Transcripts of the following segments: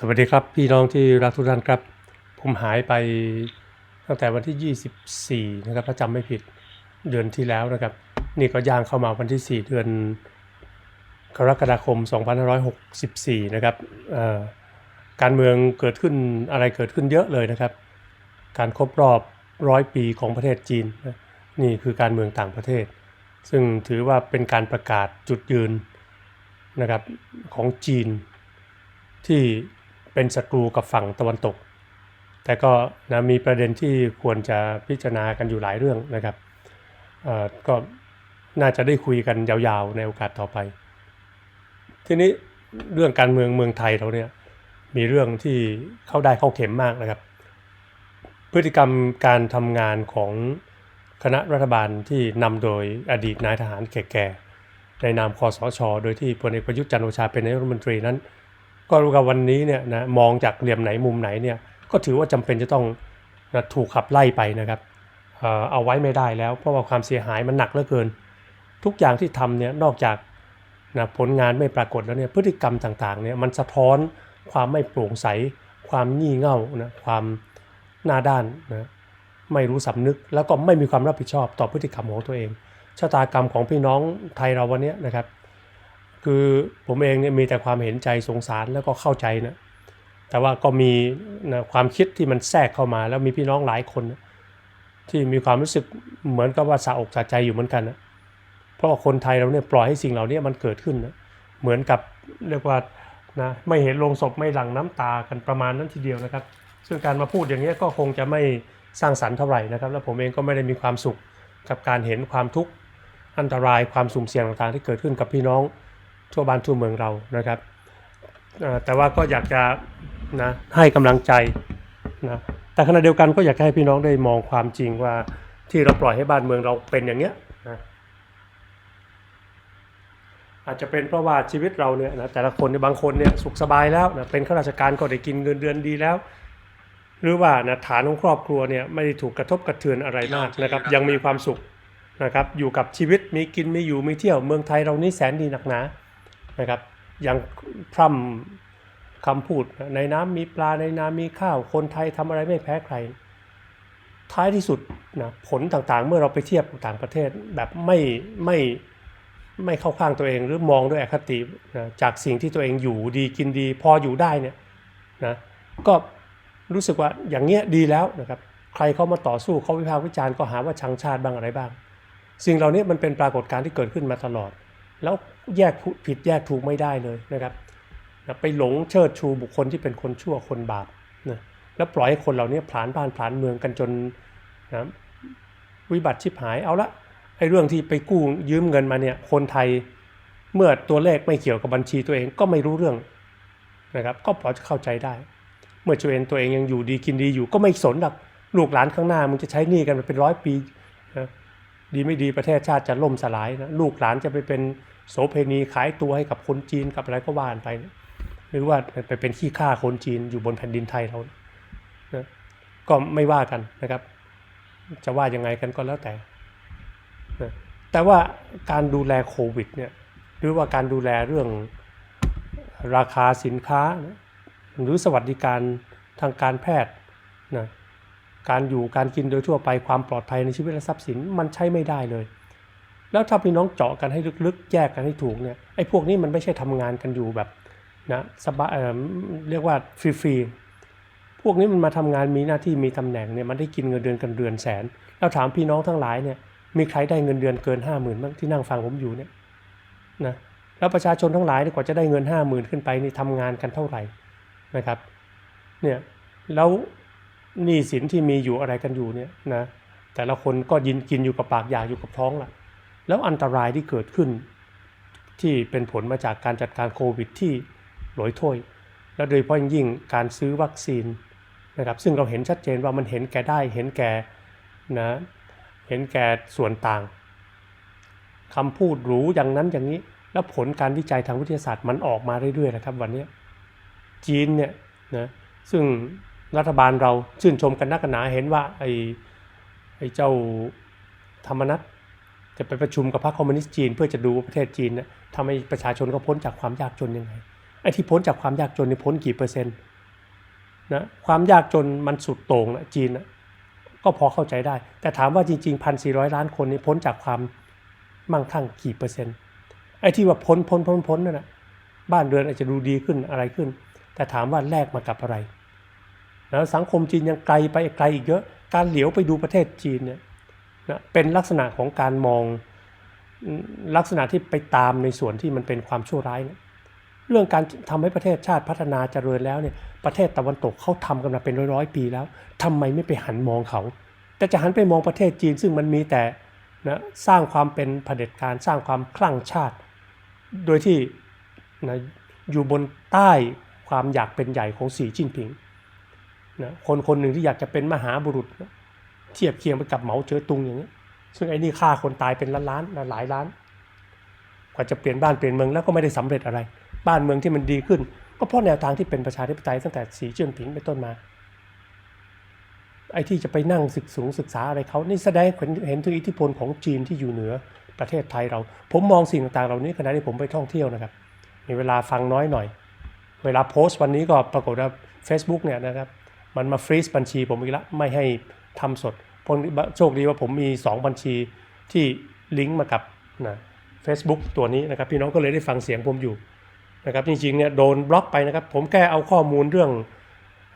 สวัสดีครับพี่น้องที่รักทุกท่านครับ ผมหายไปตั้งแต่วันที่ 24 นะครับถ้าจำไม่ผิดเดือนที่แล้วนะครับ นี่ก็ย่างเข้ามาวันที่ 4 เดือนกรกฎาคม 2564 นะครับเอ่อการเมืองเกิดขึ้นอะไรเกิดขึ้นเยอะเลยนะครับ การครบรอบร้อยปีของประเทศจีน นี่คือการเมืองต่างประเทศ ซึ่งถือว่าเป็นการประกาศจุดยืนนะครับของจีนที่ เป็นศัตรูกับฝั่งตะวันตก แต่ก็นะมีประเด็นที่ควรจะพิจารณากันอยู่หลายเรื่องนะครับก็น่าจะได้คุยกันยาวๆในโอกาสต่อไป ทีนี้เรื่องการเมืองเมืองไทยเราเนี่ยมีเรื่องที่เข้าได้เข้าเข็มมากนะครับ พฤติกรรมการทำงานของคณะรัฐบาลที่นำโดยอดีตนายทหารแก่ๆในนามคอสช โดยที่พลเอกประยุทธ์จันทร์โอชาเป็นนายกรัฐมนตรีนั้น ก็รู้กับวันนี้เนี่ยนะมองจากเหลี่ยมไหนมุมไหนเนี่ยก็ถือว่าจำเป็นจะต้องนะถูกขับไล่ไปนะครับเอาไว้ไม่ได้แล้ว เพราะว่าความเสียหายมันหนักเหลือเกิน ทุกอย่างที่ทำเนี่ยนอกจากนะผลงานไม่ปรากฏแล้วเนี่ยพฤติกรรมต่างๆเนี่ยมันสะท้อนความไม่โปร่งใส ความงี่เง่านะความหน้าด้านนะไม่รู้สำนึกแล้วก็ไม่มีความรับผิดชอบต่อพฤติกรรมของตัวเองชะตากรรมของพี่น้องไทยเราวันนี้นะครับ คือผมเองเนี่ยมีแต่ความเห็นใจสงสารแล้วก็เข้าใจนะแต่ว่าก็มีนะความคิดที่มันแทรกเข้ามา แล้วมีพี่น้องหลายคนนะที่มีความรู้สึกเหมือนกับว่าสะอกสะใจอยู่เหมือนกันนะเพราะคนไทยเราเนี่ยปล่อยให้สิ่งเหล่านี้มันเกิดขึ้นนะเหมือนกับเรียกว่านะไม่เห็นโลงศพไม่หลั่งน้ำตากันประมาณนั้นทีเดียวนะครับ ซึ่งการมาพูดอย่างนี้ก็คงจะไม่สร้างสรรค์เท่าไหร่นะครับ แล้วผมเองก็ไม่ได้มีความสุขกับการเห็นความทุกข์อันตรายความสุ่มเสี่ยงต่างๆ ที่เกิดขึ้นกับพี่น้อง ทั่วบ้านทั่วเมืองเรานะครับแต่ว่าก็อยากจะนะให้กำลังใจนะแต่ขณะเดียวกันก็อยากให้พี่น้องได้มองความจริงว่าที่เราปล่อยให้บ้านเมืองเราเป็นอย่างเนี้ยนะอาจจะเป็นเพราะว่าชีวิตเราเนี่ยนะแต่ละคนเนี่ยบางคนเนี่ยสุขสบายแล้วนะเป็นข้าราชการก็ได้กินเงินเดือนดีแล้ว หรือว่านะฐานของครอบครัวเนี่ยไม่ได้ถูกกระทบกระเทือนอะไรมากนะครับ ยังมีความสุขนะครับอยู่กับชีวิตมีกินมีอยู่มีเที่ยวเมืองไทยเรานี่แสนดีหนักหนา นะครับยังพร่ำคำพูดในน้ำมีปลาในน้ำมีข้าว คนไทยทำอะไรไม่แพ้ใคร ท้ายที่สุดนะผลต่างๆ เมื่อเราไปเทียบกับต่างประเทศแบบไม่ไม่ไม่เข้าข้างตัวเองหรือมองด้วยอคตินะจากสิ่งที่ตัวเองอยู่ดีกินดี พออยู่ได้เนี่ยนะก็รู้สึกว่าอย่างเงี้ยดีแล้วนะครับใครเข้ามาต่อสู้เขาวิพากษ์วิจารณ์ก็หาว่าชังชาติบ้างอะไรบ้าง สิ่งเหล่านี้มันเป็นปรากฏการณ์ที่เกิดขึ้นมาตลอด แล้วแยกผิดแยกถูกไม่ได้เลยนะครับไปหลงเชิดชูบุคคลที่เป็นคนชั่วคนบาปนะแล้วปล่อยให้คนเหล่านี้ผลานบ้านผลานเมืองกันจนนะวิบัติชิบหายเอาละไอ้เรื่องที่ไปกู้ยืมเงินมาเนี่ยคนไทยเมื่อตัวเลขไม่เกี่ยวกับบัญชีตัวเองก็ไม่รู้เรื่องนะครับก็พอจะเข้าใจได้ เมื่อตัวเองตัวเองยังอยู่ดีกินดีอยู่ก็ไม่สนหรอกลูกหลานข้างหน้ามึงจะใช้หนี้กันเป็นร้อยปีนะ ดีไม่ดีประเทศชาติจะล่มสลายนะลูกหลานจะไปเป็นโสเพณีขายตัวให้กับคนจีนกับอะไรก็ว่านไปนะหรือว่าไปเป็นขี้ข้าคนจีนอยู่บนแผ่นดินไทยเรานะก็ไม่ว่ากันนะครับ จะว่ายังไงกันก็แล้วแต่นะแต่ว่าการดูแลโควิดเนี่ยหรือว่าการดูแลเรื่องราคาสินค้านะหรือสวัสดิการทางการแพทย์นะ การอยู่การกินโดยทั่วไปความปลอดภัยในชีวิตและทรัพย์สินมันใช้ไม่ได้เลย แล้วถ้าพี่น้องเจาะกันให้ลึกๆ แยกกันให้ถูกเนี่ยไอ้พวกนี้มันไม่ใช่ทำงานกันอยู่แบบนะสบายเออเรียกว่าฟรีๆพวกนี้มันมาทำงานมีหน้าที่มีตำแหน่งเนี่ยมันได้กินเงินเดือนกันเดือนแสน แล้วถามพี่น้องทั้งหลายเนี่ยมีใครได้เงินเดือนเกินห้าหมื่นบ้างที่นั่งฟังผมอยู่เนี่ยนะแล้วประชาชนทั้งหลายเนี่ยกว่าจะได้เงินห้าหมื่นขึ้นไปนี่ทำงานกันเท่าไหร่นะครับเนี่ยแล้ว หนี้สินที่มีอยู่อะไรกันอยู่เนี่ยนะแต่ละคนก็ยินกินอยู่กับปากอยากอยู่กับท้องละแล้วอันตรายที่เกิดขึ้น ที่เป็นผลมาจากการจัดการโควิดที่หลอยถ้วยและโดยเฉพาะยิ่งการซื้อวัคซีนนะครับซึ่งเราเห็นชัดเจนว่ามันเห็นแก่ได้เห็นแก่นะเห็นแก่ส่วนต่างคำพูดหรูอย่างนั้นอย่างนี้ แล้วผลการวิจัยทางวิทยาศาสตร์มันออกมาเรื่อยๆนะครับวันนี้จีนเนี่ยนะซึ่ง รัฐบาลเราชื่นชมกันนักกันหนาเห็นว่าไอ้ไอ้เจ้าธรรมนัตจะไปประชุมกับพรรคคอมมิวนิสต์จีน เพื่อจะดูว่าประเทศจีนนี่ยทำให้ประชาชนเขาพ้นจากความยากจนยังไงไอ้ที่พ้นจากความยากจนนี่พ้นกี่เปอร์เซ็นต์นะความยากจนมันสุดโต่งนะจีนนะก็พอเข้าใจได้ แต่ถามว่าจริงๆพันสี่ร้อยล้านคนนี้พ้นจากความมั่งคั่งกี่เปอร์เซ็นต์ไอ้ที่ว่าพ้นพ้นพ้นพ้นนั่นนะบ้านเรือนอาจจะดูดีขึ้นอะไรขึ้น แต่ถามว่าแลกมากับอะไร แล้วสังคมจีนยังไกลไปไกลอีกเยอะ การเหลียวไปดูประเทศจีนเนี่ยนะเป็นลักษณะของการมองลักษณะที่ไปตามในส่วนที่มันเป็นความชั่วร้ายเนี่ยเรื่องการทำให้ประเทศชาติพัฒนาเจริญแล้วเนี่ยประเทศตะวันตกเขาทำกันมาเป็นร้อยๆปีแล้วทำไมไม่ไปหันมองเขา แต่จะหันไปมองประเทศจีนซึ่งมันมีแต่นะสร้างความเป็นเผด็จการสร้างความคลั่งชาติ โดยที่นะอยู่บนใต้ความอยากเป็นใหญ่ของสีจิ้นผิง นะคนคนหนึ่งที่อยากจะเป็นมหาบุรุษนะเทียบเคียงไปกับเหมาเจ๋อตุงอย่างนี้ซึ่งไอ้นี่ฆ่าคนตายเป็นล้านล้านๆหลายล้าน กว่าจะเปลี่ยนบ้านเปลี่ยนเมืองแล้วก็ไม่ได้สำเร็จอะไร บ้านเมืองที่มันดีขึ้น ก็เพราะแนวทางที่เป็นประชาธิปไตยตั้งแต่สีเจิ้นผิงเป็นต้นมาไอ้ที่จะไปนั่งศึกสูงศึกษาอะไรเขานี่แสดงเห็นเห็นถึงอิทธิพลของจีนที่อยู่เหนือประเทศไทยเรา ผมมองสิ่งต่างๆเหล่านี้ขณะที่ผมไปท่องเที่ยวนะครับ มีเวลาฟังน้อยหน่อย เวลาโพสต์วันนี้ก็ปรากฏว่า Facebook เนี่ยนะครับ มันมาฟรีซบัญชีผมอีกแล้วไม่ให้ทำสดโชคดีว่าผมมี 2 บัญชีที่ลิงก์มากับนะ Facebook ตัวนี้นะครับพี่น้องก็เลยได้ฟังเสียงผมอยู่นะครับจริงๆเนี่ยโดนบล็อกไปนะครับ ผมแค่เอาข้อมูลเรื่อง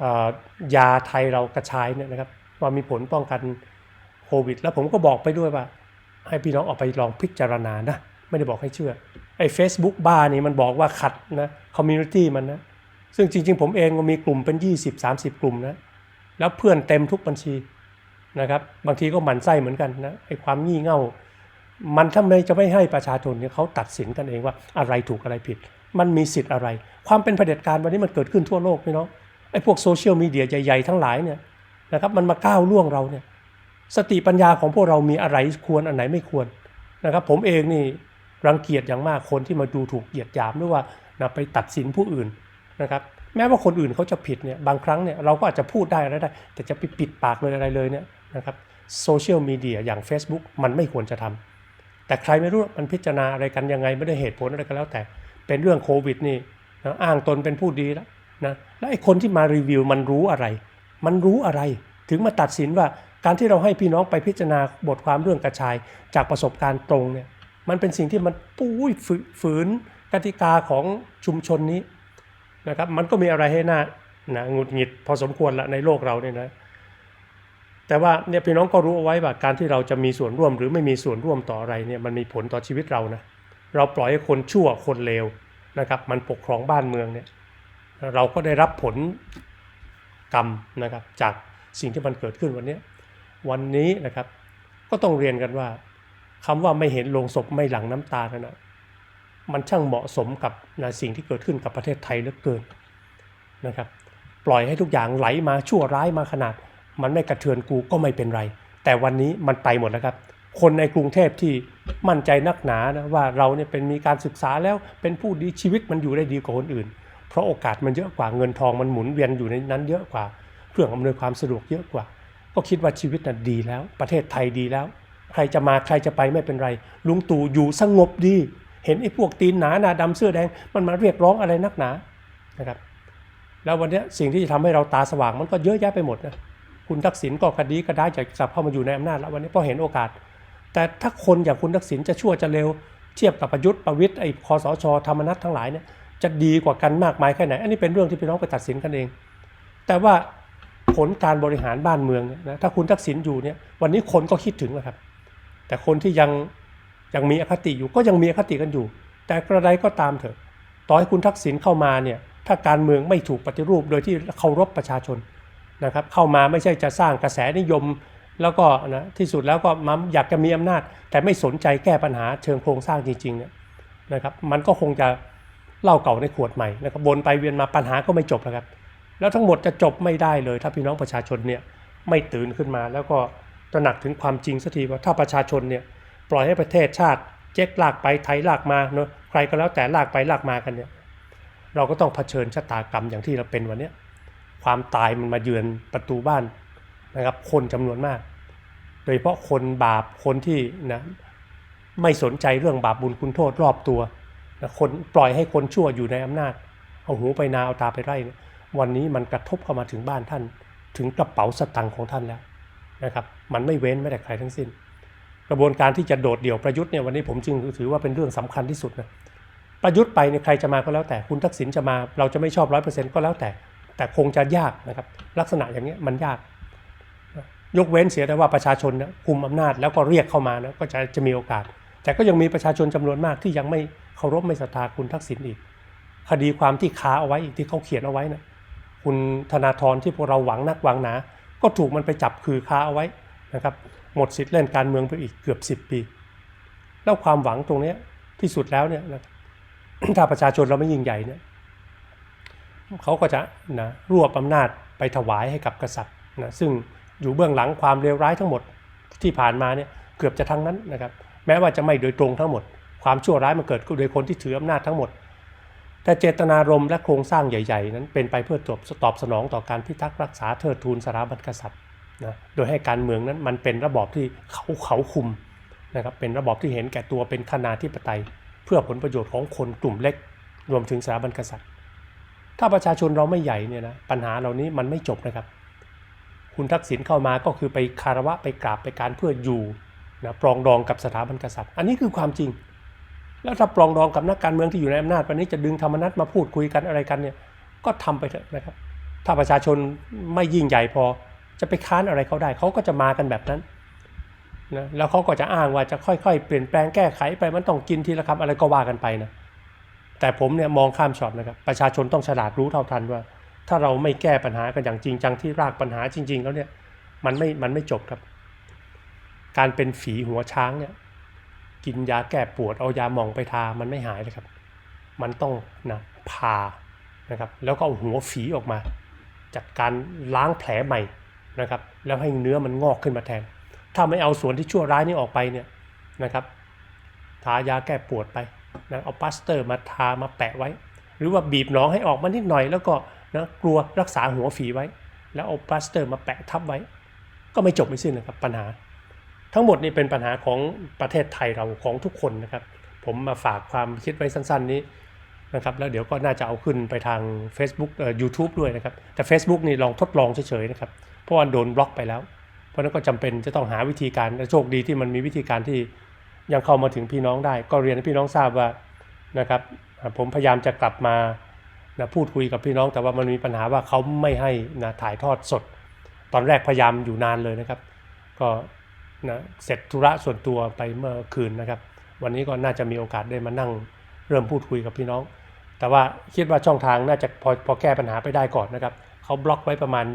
อยาไทยเรากระชายเนี่ยนะครับว่ามีผลป้องกันโควิด แล้วผมก็บอกไปด้วยว่า ให้พี่น้องออกไปลองพิจารณานะ ไม่ได้บอกให้เชื่อไอ้ Facebook บ้านี่มันบอกว่าขัดนะคอมมูนิตี้มันนะ ซึ่งจริง ๆ ผมเองมีกลุ่มเป็น 20-30 กลุ่มนะแล้วเพื่อนเต็มทุกบัญชีนะครับบางทีก็หมั่นไส้เหมือนกันนะไอ้ความงี่เง่า มันทำไมจะไม่ให้ประชาชนเนี่ยเขาตัดสินกันเองว่าอะไรถูกอะไรผิด มันมีสิทธิ์อะไร ความเป็นเผด็จการวันนี้มันเกิดขึ้นทั่วโลกพี่น้องไอ้พวกโซเชียลมีเดียใหญ่ๆทั้งหลายเนี่ยนะครับมันมาก้าวล่วงเราเนี่ยสติปัญญาของพวกเรามีอะไรควรอันไหนไม่ควรนะครับผมเองนี่รังเกียจอย่างมากคนที่มาดูถูกเหยียดหยามหรือว่านะไปตัดสินผู้อื่น นะครับแม้ว่าคนอื่นเขาจะผิดเนี่ยบางครั้งเนี่ยเราก็อาจจะพูดได้อะไรได้ แต่จะไปปิดปากเลยอะไรเลยเนี่ยนะครับโซเชียลมีเดียอย่าง Facebook มันไม่ควรจะทำแต่ใครไม่รู้มันพิจารณาอะไรกันยังไงไม่ได้เหตุผลอะไรก็แล้วแต่เป็นเรื่องโควิดนี่นะอ้างตนเป็นผู้ดีแล้วนะแล้วไอ้คนที่มารีวิวมันรู้อะไร มันรู้อะไร ถึงมาตัดสินว่าการที่เราให้พี่น้องไปพิจารณาบทความเรื่องกระชาย จากประสบการณ์ตรงเนี่ยมันเป็นสิ่งที่มันปุ้ยฝืนกติกาของชุมชนนี้ นะครับมันก็มีอะไรให้น่านะหงุดหงิดพอสมควรละในโลกเราเนี่ยนะแต่ว่าเนี่ยพี่น้องก็รู้เอาไว้ว่าการที่เราจะมีส่วนร่วมหรือไม่มีส่วนร่วมต่ออะไรเนี่ยมันมีผลต่อชีวิตเรานะเราปล่อยให้คนชั่วคนเลวนะครับ มันปกครองบ้านเมืองเนี่ยเราก็ได้รับผลกรรมนะครับจากสิ่งที่มันเกิดขึ้นวันนี้วันนี้นะครับก็ต้องเรียนกันว่าคำว่าไม่เห็นโลงศพไม่หลังน้ำตานั่นนะ มันช่างเหมาะสมกับนะสิ่งที่เกิดขึ้นกับประเทศไทยเหลือเกินนะครับ ปล่อยให้ทุกอย่างไหลมาชั่วร้ายมาขนาด มันไม่กระเทือนกูก็ไม่เป็นไร แต่วันนี้มันไปหมดแล้วครับ คนในกรุงเทพที่มั่นใจนักหนานะว่าเราเนี่ยเป็นมีการศึกษาแล้วเป็นผู้ดีชีวิตมันอยู่ได้ดีกว่าคนอื่น เพราะโอกาสมันเยอะกว่าเงินทองมันหมุนเวียนอยู่ในนั้นเยอะกว่า เครื่องอำนวยความสะดวกเยอะกว่า ก็คิดว่าชีวิตน่ะดีแล้ว ประเทศไทยดีแล้ว ใครจะมาใครจะไปไม่เป็นไร ลุงตู่อยู่สงบดี เห็นไอ้พวกตีนหนาหนาดำเสื้อแดงมันมาเรียกร้องอะไรนักหนานะครับแล้ววันนี้สิ่งที่จะทำให้เราตาสว่างมันก็เยอะแยะไปหมดนะคุณทักษิณก็คดีก็ได้จากจับเข้ามาอยู่ในอำนาจแล้ววันนี้พราะเห็นโอกาส แต่ถ้าคนอย่างคุณทักษิณจะชั่วจะเร็วเทียบกับประยุทธ์ประวิตย์ไอ้คอสชธรรมนัตทั้งหลายเนี่ยจะดีกว่ากันมากมายแค่ไหน อันนี้เป็นเรื่องที่พี่น้องไปตัดสินกันเอง แต่ว่าผลการบริหารบ้านเมืองนะถ้าคุณทักษิณอยู่เนี่ยวันนี้คนก็คิดถึงแล้วครับ แต่คนที่ยัง ยังมีอคติอยู่ก็ยังมีอคติกันอยู่ แต่กระใดก็ตามเถอะ ต่อให้คุณทักษิณเข้ามาเนี่ยถ้าการเมืองไม่ถูกปฏิรูปโดยที่เคารพประชาชนนะครับเข้ามาไม่ใช่จะสร้างกระแสนิยม แล้วก็นะที่สุดแล้วก็มาอยากจะมีอำนาจ แต่ไม่สนใจแก้ปัญหาเชิงโครงสร้างจริงๆเนี่ยนะครับมันก็คงจะเล่าเก่าในขวดใหม่นะครับวนไปเวียนมาปัญหาก็ไม่จบแล้วครับ แล้วทั้งหมดจะจบไม่ได้เลย ถ้าพี่น้องประชาชนเนี่ยไม่ตื่นขึ้นมา แล้วก็ตระหนักถึงความจริงสักทีว่าถ้าประชาชนเนี่ย ปล่อยให้ประเทศชาติเจ๊กลากไปไทยลากมาเนาะใครก็แล้วแต่ลากไปลากมากันเนี่ยเราก็ต้องเผชิญชะตากรรมอย่างที่เราเป็นวันนี้ความตายมันมาเยือนประตูบ้านนะครับ คนจำนวนมาก โดยเฉพาะคนบาปคนที่นะไม่สนใจเรื่องบาปบุญคุณโทษรอบตัวนะคนปล่อยให้คนชั่วอยู่ในอำนาจ เอาหูไปนาเอาตาไปไร่เนี่ยวันนี้มันกระทบเข้ามาถึงบ้านท่าน ถึงกระเป๋าสตังค์ของท่านแล้วนะครับ มันไม่เว้นไม่แต่ใครทั้งสิ้น ระบวนการที่จะโดดเดี่ยวประยุทธ์เนี่ยวันนี้ผมจึงถือว่าเป็นเรื่องสำคัญที่สุดนะประยุทธ์ไปเนี่ยใครจะมาก็แล้วแต่คุณทักษิณจะมาเราจะไม่ชอบร้อยเปอร์เซ็นต์ก็แล้วแต่ แต่คงจะยากนะครับลักษณะอย่างนี้มันยาก ยกเว้นเสียแต่ว่าประชาชนเนี่ยคุมอำนาจแล้วก็เรียกเข้ามานะก็จะจะมีโอกาส แต่ก็ยังมีประชาชนจำนวนมากที่ยังไม่เคารพไม่ศรัทธาคุณทักษิณอีก คดีความที่ค้าเอาไว้ที่เขาเขียนเอาไว้นะคุณธนาธรที่พวกเราหวังนักหวังหนา ก็ถูกมันไปจับคือค้าเอาไว้นะครับ หมดสิทธิ์เล่นการเมืองไปอีกเกือบ 10 ปี แล้วความหวังตรงนี้ที่สุดแล้วเนี่ยถ้าประชาชนเราไม่ยิ่งใหญ่เนี่ยเขาก็จะนะรวบอำนาจไปถวายให้กับกษัตริย์นะซึ่งอยู่เบื้องหลังความเลวร้ายทั้งหมดที่ผ่านมาเนี่ยเกือบจะทั้งนั้นนะครับ แม้ว่าจะไม่โดยตรงทั้งหมด ความชั่วร้ายมันเกิดโดยคนที่ถืออำนาจทั้งหมด แต่เจตนารมณ์และโครงสร้างใหญ่ ๆ นั้นเป็นไปเพื่อตอบตอบสนองต่อการพิทักษ์รักษาเทิดทูนสถาบันกษัตริย์ นะโดยให้การเมืองนั้นมันเป็นระบอบที่เขาเขาคุมนะครับเป็นระบอบที่เห็นแก่ตัวเป็นขนาธิปไตย เพื่อผลประโยชน์ของคนกลุ่มเล็ก รวมถึงสถาบันกษัตริย์ ถ้าประชาชนเราไม่ใหญ่เนี่ยนะปัญหาเหล่านี้มันไม่จบนะครับ คุณทักษิณเข้ามาก็คือไปคารวะไปกราบไปการเพื่ออยู่นะปรองดองกับสถาบันกษัตริย์ อันนี้คือความจริง แล้วถ้าปรองดองกับนักการเมืองที่อยู่ในอำนาจวันนี้จะดึงธรรมนัตมาพูดคุยกันอะไรกันเนี่ยก็ทำไปเถอะนะครับ ถ้าประชาชนไม่ยิ่งใหญ่พอ จะไปค้านอะไรเขาได้เขาก็จะมากันแบบนั้นนะแล้วเขาก็จะอ้างว่าจะค่อยๆ เปลี่ยนแปลงแก้ไขไปมันต้องกินทีละคำอะไรก็ว่ากันไปนะแต่ผมเนี่ยมองข้ามช็อตนะครับประชาชนต้องฉลาดรู้เท่าทันว่า ถ้าเราไม่แก้ปัญหากันอย่างจริงจังที่รากปัญหาจริง ๆ แล้วเนี่ยมันไม่มันไม่จบครับ การเป็นฝีหัวช้างเนี่ยกินยาแก้ปวดเอายาหมองไปทามันไม่หายเลยครับ มันต้องนะผ่านะครับแล้วก็เอาหัวฝีออกมาจัดการล้างแผลใหม่ นะครับแล้วให้เนื้อมันงอกขึ้นมาแทน ถ้าไม่เอาส่วนที่ชั่วร้ายนี้ออกไปเนี่ยนะครับทายาแก้ปวดไปนะเอาปลาสเตอร์มาทามาแปะไว้ หรือว่าบีบหนองให้ออกมานิดหน่อย แล้วก็นะกลัวรักษาหัวฝีไว้ แล้วเอาปลาสเตอร์มาแปะทับไว้ ก็ไม่จบไม่สิ้นนะครับปัญหา ทั้งหมดนี่เป็นปัญหาของประเทศไทยเราของทุกคนนะครับผมมาฝากความคิดไว้สั้น ๆ นี้นะครับแล้วเดี๋ยวก็น่าจะเอาขึ้นไปทาง Facebook เอ่อ YouTube ด้วยนะครับ แต่ Facebook นี่ลองทดลองเฉยๆนะครับ เพราะว่าโดนบล็อกไปแล้ว เพราะนั้นก็จำเป็นจะต้องหาวิธีการและโชคดีที่มันมีวิธีการที่ยังเข้ามาถึงพี่น้องได้ ก็เรียนให้พี่น้องทราบว่านะครับผมพยายามจะกลับมานะพูดคุยกับพี่น้อง แต่ว่ามันมีปัญหาว่าเขาไม่ให้นะถ่ายทอดสด ตอนแรกพยายามอยู่นานเลยนะครับ ก็นะเสร็จธุระส่วนตัวไปเมื่อคืนนะครับ วันนี้ก็น่าจะมีโอกาสได้มานั่งเริ่มพูดคุยกับพี่น้อง แต่ว่าคิดว่าช่องทางน่าจะพอพอแก้ปัญหาไปได้ก่อนนะครับเขาบล็อกไว้ประมาณ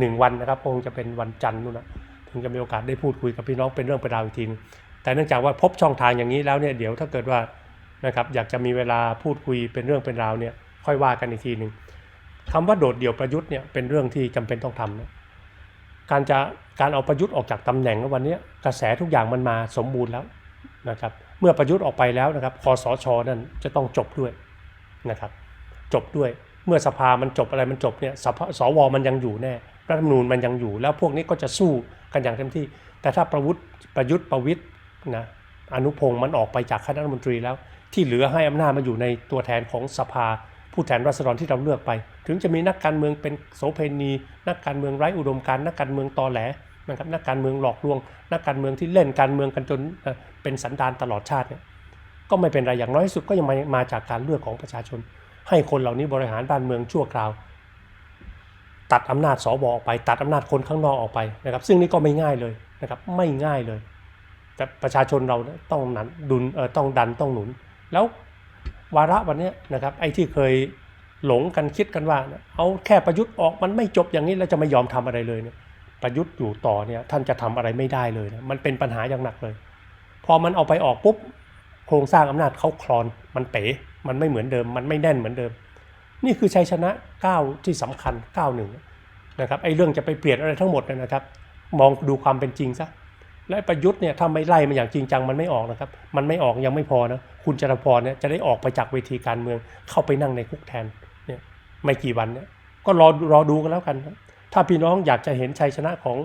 หนึ่งวันนะครับคงจะเป็นวันจันทร์นู่นนะถึงจะมีโอกาสได้พูดคุยกับพี่น้องเป็นเรื่องเป็นราวอีกทีนึงแต่เนื่องจากว่าพบช่องทางอย่างนี้แล้วเนี่ยเดี๋ยวถ้าเกิดว่านะครับอยากจะมีเวลาพูดคุยเป็นเรื่องเป็นราวเนี่ยค่อยว่ากันอีกทีหนึ่งคำว่าโดดเดี่ยวประยุทธ์เนี่ยเป็นเรื่องที่จำเป็นต้องทำนะการจะการเอาประยุทธ์ออกจากตำแหน่งวันนี้กระแสทุกอย่างมันมาสมบูรณ์แล้วนะครับเมื่อประยุทธ์ออกไปแล้วนะครับคอสชนั่นจะต้องจบด้วยนะครับจบด้วยเมื่อสภามันจบอะไรมันจบเนี่ยสสวมันยังอยู่แน่ รัฐธรรมนูญมันยังอยู่ แล้วพวกนี้ก็จะสู้กันอย่างเต็มที่ แต่ถ้าประวุฒิประยุทธ์ประวิทย์นะอนุพงศ์มันออกไปจากคณะรัฐมนตรีแล้ว ที่เหลือให้อำนาจมาอยู่ในตัวแทนของสภา ผู้แทนราษฎรที่เราเลือกไป ถึงจะมีนักการเมืองเป็นโสเพณี นักการเมืองไร้อุดมการณ์นักการเมืองตอแหลนะครับนักการเมืองหลอกลวง นักการเมืองที่เล่นการเมืองกันจนเอ่อเป็นสันดานตลอดชาติเนี่ยก็ไม่เป็นไรอย่างน้อยที่สุดก็ยังมามาจากการเลือกของประชาชน ให้คนเหล่านี้บริหารบ้านเมืองชั่วคราว ตัดอำนาจสวออกไป ตัดอำนาจคนข้างนอกออกไปนะครับซึ่งนี่ก็ไม่ง่ายเลยนะครับไม่ง่ายเลย แต่ประชาชนเราต้องหนันดุลเออต้องดันต้องหนุน แล้ววาระวันนี้นะครับไอ้ที่เคยหลงกันคิดกันว่า เอาแค่ประยุทธ์ออกมันไม่จบอย่างนี้แล้วจะไม่ยอมทำอะไรเลยเนี่ยประยุทธ์อยู่ต่อเนี่ยท่านจะทำอะไรไม่ได้เลยนะมันเป็นปัญหาอย่างหนักเลย พอมันเอาไปออกปุ๊บโครงสร้างอำนาจเขาคลอนมันเป๋มันไม่เหมือนเดิม มันไม่แน่นเหมือนเดิม นี่คือชัยชนะก้าวที่สำคัญก้าวหนึ่งนะครับไอ้เรื่องจะไปเปลี่ยนอะไรทั้งหมดเนยนะครับ มองดูความเป็นจริงซะและประยุทธ์เนี่ยถ้าไม่ไล่มันอย่างจริงจังมันไม่ออกนะครับ มันไม่ออกยังไม่พอนะคุณจรพรเนี่ยจะได้ออกไปจากเวทีการเมืองเข้าไปนั่งในคุกแทนเนี่ยไม่กี่วันเนี่ยก็รอรอดูกันแล้วกันครับถ้าพี่น้องอยากจะเห็นชัยชนะของ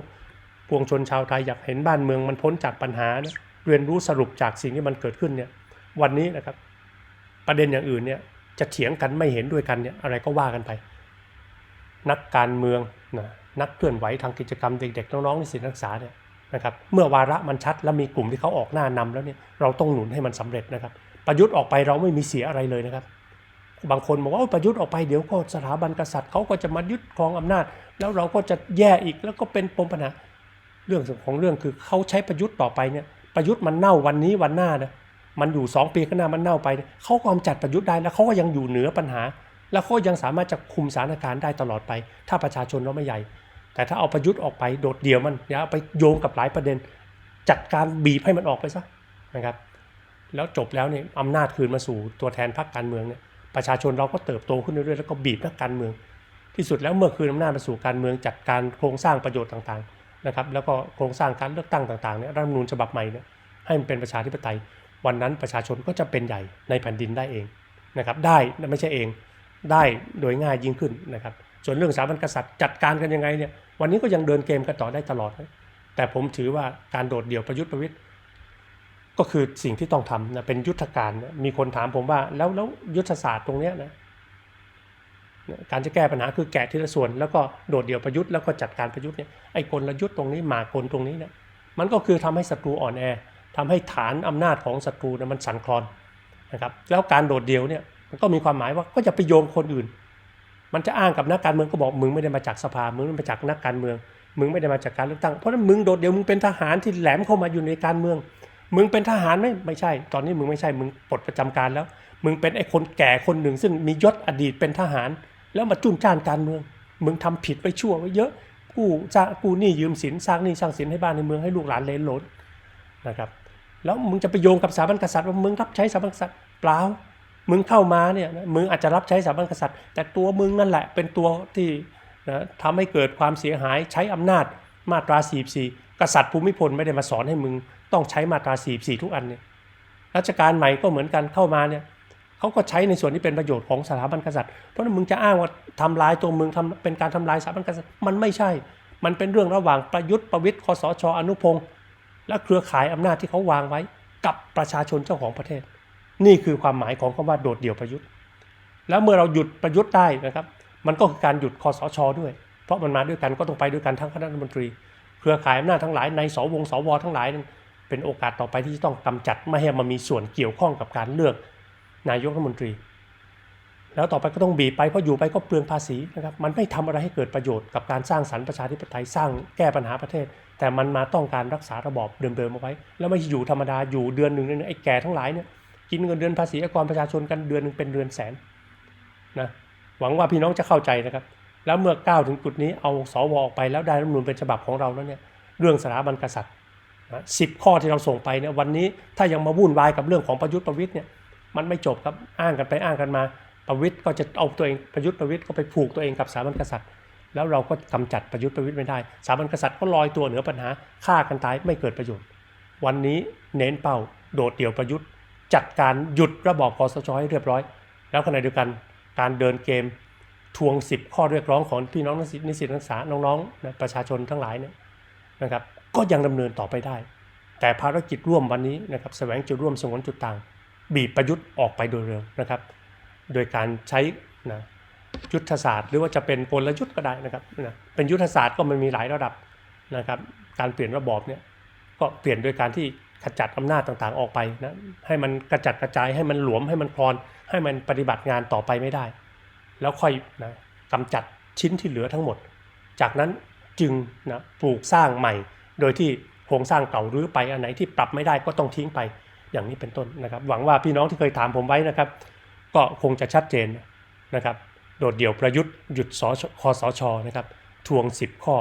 ปวงชนชาวไทยอยากเห็นบ้านเมืองมันพ้นจากปัญหานี่ยเรียนรู้สรุปจากสิ่งที่มันเกิดขึ้นเนี่ยวันนี้นะครับ ประเด็นอย่างอื่นเนี่ย จะเถียงกันไม่เห็นด้วยกันเนี่ยอะไรก็ว่ากันไป นักการเมืองนะนักเคลื่อนไหวทางกิจกรรมเด็กๆน้องๆนิสิตนักศึกษาเนี่ยนะครับเมื่อวาระมันชัดและมีกลุ่มที่เขาออกหน้านำแล้วเนี่ยเราต้องหนุนให้มันสำเร็จนะครับ ประยุทธ์ออกไปเราไม่มีเสียอะไรเลยนะครับ บางคนบอกว่าโอ้ประยุทธ์ออกไปเดี๋ยวก็สถาบันกษัตริย์เขาก็จะมายึดครองอำนาจ แล้วเราก็จะแย่อีกแล้วก็เป็นปมปัญหาเรื่องของเรื่องคือเขาใช้ประยุทธ์ต่อไปเนี่ยประยุทธ์มันเน่าวันนี้วันหน้านะ มันอยู่ 2 ปีข้างหน้ามันเน่าไปเขากำจัดประยุทธ์ได้แล้วเขาก็ยังอยู่เหนือปัญหา แล้วเขายังสามารถจะคุมสถานการณ์ได้ตลอดไป ถ้าประชาชนเราไม่ใหญ่ แต่ถ้าเอาประยุทธ์ออกไปโดดเดี่ยวมันอย่าเอาไปโยงกับหลายประเด็น จัดการบีบให้มันออกไปซะนะครับ แล้วจบแล้วเนี่ยอำนาจคืนมาสู่ตัวแทนพรรคการเมืองเนี่ยประชาชนเราก็เติบโตขึ้นเรื่อยๆแล้วก็บีบนักการเมือง ที่สุดแล้วเมื่อคืนอำนาจมาสู่การเมืองจัดการโครงสร้างประโยชน์ต่างๆนะครับแล้วก็โครงสร้างการเลือกตั้งต่างๆเนี่ยรัฐธรรมนูญฉบับใหม่เนี่ยให้มันเป็นประชาธิปไตย วันนั้นประชาชนก็จะเป็นใหญ่ในแผ่นดินได้เองนะครับ ได้ไม่ใช่เองได้โดยง่ายยิ่งขึ้นนะครับ ส่วนเรื่องสถาบันกษัตริย์จัดการกันยังไงเนี่ยวันนี้ก็ยังเดินเกมกันต่อได้ตลอด แต่ผมถือว่าการโดดเดี่ยวประยุทธ์ประวิตยก็คือสิ่งที่ต้องทำนะเป็นยุทธการนะมีคนถามผมว่าแล้วแล้วยุทธศาสตร์ตรงเนี้ยนะการจะแก้ปัญหาคือแกะทีละส่วนแล้วก็โดดเดี่ยวประยุทธ์แล้วก็จัดการประยุทธ์เนี่ยไอ้กลยุทธ์ตรงนี้หมากลตรงนี้เนี่ยมันก็คือทำให้ศัตรูอ่อนแอ ทำให้ฐานอำนาจของศัตรูนะมันสั่นคลอนนะครับแล้วการโดดเดี่ยวเนี่ยมันก็มีความหมายว่าก็จะไปโยงคนอื่น มันจะอ้างกับนักการเมืองก็บอกมึงไม่ได้มาจากสภามึงไม่ได้มาจากนักการเมือง มึงไม่ได้มาจากการเลือกตั้งเพราะนั้นมึงโดดเดี่ยวมึงเป็นทหารที่แหลมเข้ามาอยู่ในการเมือง มึงเป็นทหารไหมไม่ใช่ ตอนนี้มึงไม่ใช่มึงปลดประจำการแล้ว มึงเป็นไอ้คนแก่คนหนึ่ง ซึ่งมียศอดีตเป็นทหาร แล้วมาจุนจ้านการเมือง มึงทำผิดไปชั่วไว้เยอะกู้จ้างกู้หนี้ยืมสินสร้างหนี้สร้างสินให้บ้านในเมืองให้ลูกหลานเลนหลนนะครับ แล้วมึงจะไปโยงกับสถาบันกษัตริย์ว่ามึงรับใช้สถาบันกษัตริย์เปล่ามึงเข้ามาเนี่ยมึงอาจจะรับใช้สถาบันกษัตริย์ แต่ตัวมึงนั่นแหละเป็นตัวที่นะทำให้เกิดความเสียหายใช้อำนาจมาตรา 44 กษัตริย์ภูมิพลไม่ได้มาสอนให้มึงต้องใช้มาตรา 44 ทุกอันเนี่ยรัชกาลใหม่ก็เหมือนกันเข้ามาเนี่ยเขาก็ใช้ในส่วนที่เป็นประโยชน์ของสถาบันกษัตริย์ เพราะนั้นมึงจะอ้างว่าทำลายตัวมึงทำเป็นการทำลายสถาบันกษัตริย์มันไม่ใช่ มันเป็นเรื่องระหว่างประยุทธ์ประวิตยคสชอนุพงศ์ และเครือข่ายอำนาจที่เขาวางไว้กับประชาชนเจ้าของประเทศ นี่คือความหมายของคำว่าโดดเดี่ยวประยุทธ์ แล้วเมื่อเราหยุดประยุทธ์ได้นะครับ มันก็คือการหยุดคอสชด้วย เพราะมันมาด้วยกันก็ต้องไปด้วยกันทั้งคณะรัฐมนตรี เครือข่ายอำนาจทั้งหลายในสวงสวทั้งหลายนั้นเป็นโอกาสต่อไปที่ต้องกำจัดไม่ให้มันมีส่วนเกี่ยวข้องกับการเลือกนายกรัฐมนตรี แล้วต่อไปก็ต้องบีบไปเพราะอยู่ไปก็เปลืองภาษีนะครับมันไม่ทำอะไรให้เกิดประโยชน์กับการสร้างสรรค์ประชาธิปไตยสร้างแก้ปัญหาประเทศ แต่มันมาต้องการรักษาระบอบเดิมๆเอาไว้ แล้วไม่อยู่ธรรมดาอยู่เดือนหนึ่งเนี่ยไอ้แก่ทั้งหลายเนี่ยกินเงินเดือนภาษีอากรประชาชนกันเดือนหนึ่งเป็นเดือนแสนนะหวังว่าพี่น้องจะเข้าใจนะครับ แล้วเมื่อก้าวถึงจุดนี้เอาสวออกไปแล้วได้รัฐมนูญเป็นฉบับของเราแล้วเนี่ยเรื่องสถาบันกษัตริย์สิบข้อที่เราส่งไปเนี่ยวันนี้ถ้ายังมาวุ่นวายกับเรื่องของประยุทธ์ประวิตยเนี่ยมันไม่จบครับอ้างกันไปอ้างกันมา ประวิตย์ก็จะเอาตัวเองประยุทธ์ประวิตย์ก็ไปผูกตัวเองกับสาบันกษัตริย์ แล้วเราก็กำจัดประยุทธ์ประวิตย์ไม่ได้ สาบันกษัตริย์ก็ลอยตัวเหนือปัญหาฆ่ากันตายไม่เกิดประโยชน์ วันนี้เน้นเป้าโดดเดี่ยวประยุทธ์ จัดการหยุดระบอบคอสชให้เรียบร้อย แล้วขณะเดียวกันการเดินเกมทวง 10 ข้อเรียกร้องของพี่น้องนิสิตนิสิตนักศึกษาน้องๆนะประชาชนทั้งหลายเนี่ยนะครับก็ยังดำเนินต่อไปได้ แต่ภารกิจร่วมวันนี้นะครับแสวงจุดร่วมสงวนจุดต่าง บีบประยุทธ์ออกไปโดยเร็วนะครับ โดยการใช้นะยุทธศาสตร์หรือว่าจะเป็นกลยุทธ์ก็ได้นะครับนะเป็นยุทธศาสตร์ก็มันมีหลายระดับนะครับการเปลี่ยนระบอบเนี่ยก็เปลี่ยนโดยการที่ขจัดอำนาจต่างๆออกไปนะให้มันกระจัดกระจายให้มันหลวมให้มันคลอน ให้มันปฏิบัติงานต่อไปไม่ได้ แล้วค่อยนะกำจัดชิ้นที่เหลือทั้งหมด จากนั้นจึงนะปลูกสร้างใหม่ โดยที่โครงสร้างเก่ารื้อไปอันไหนที่ปรับไม่ได้ก็ต้องทิ้งไปอย่างนี้เป็นต้นนะครับ หวังว่าพี่น้องที่เคยถามผมไว้นะครับ ก็คงจะชัดเจนนะครับ โดดเดี่ยวประยุทธ์หยุดสชคอสชนะครับทวง 10 ข้อ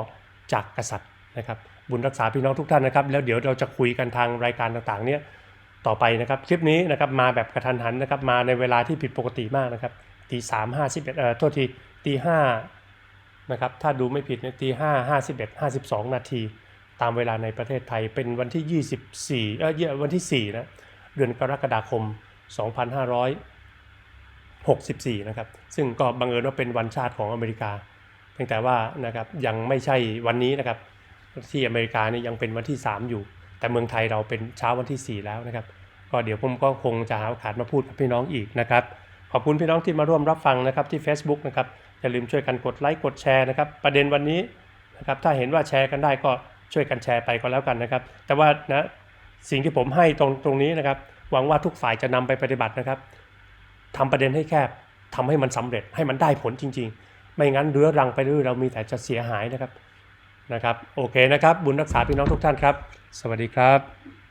จากกษัตริย์นะครับบุญรักษาพี่น้องทุกท่านนะครับ แล้วเดี๋ยวเราจะคุยกันทางรายการต่างๆ เนี่ยต่อไปนะครับ คลิปนี้นะครับมาแบบกระทันหันนะครับ มาในเวลาที่ผิดปกติมากนะครับตีสามห้าสิบเอ็ดเอ่อโทษทีตีห้านะครับถ้าดูไม่ผิดเนี่ยตีห้าห้าสิบเอ็ดห้าสิบสองนาทีตามเวลาในประเทศไทยเป็นวันที่ 24เออวันที่4นะเดือนกรกฎาคม 64 นะครับ ซึ่งก็บังเอิญว่าเป็นวันชาติของอเมริกา เพียงแต่ว่านะครับยังไม่ใช่วันนี้นะครับที่อเมริกานี่ยังเป็นวันที่ 3 อยู่ แต่เมืองไทยเราเป็นเช้าวันที่ 4 แล้วนะครับ ก็เดี๋ยวผมก็คงจะหาโอกาสมาพูดกับพี่น้องอีกนะครับ ขอบคุณพี่น้องที่มาร่วมรับฟังนะครับที่ Facebook นะครับอย่าลืมช่วยกันกดไลค์กดแชร์นะครับ ประเด็นวันนี้นะครับถ้าเห็นว่าแชร์กันได้ก็ช่วยกันแชร์ไปก็แล้วกันนะครับ แต่ว่านะสิ่งที่ผมให้ตรงตรงนี้นะครับ หวังว่าทุกฝ่ายจะนำไปปฏิบัตินะครับ ทำประเด็นให้แคบทำให้มันสำเร็จให้มันได้ผลจริง ๆ ไม่งั้นเรื้อรังไปเรื่อยเรามีแต่จะเสียหายนะครับนะครับ โอเคนะครับ บุญรักษาพี่น้องทุกท่านครับ สวัสดีครับ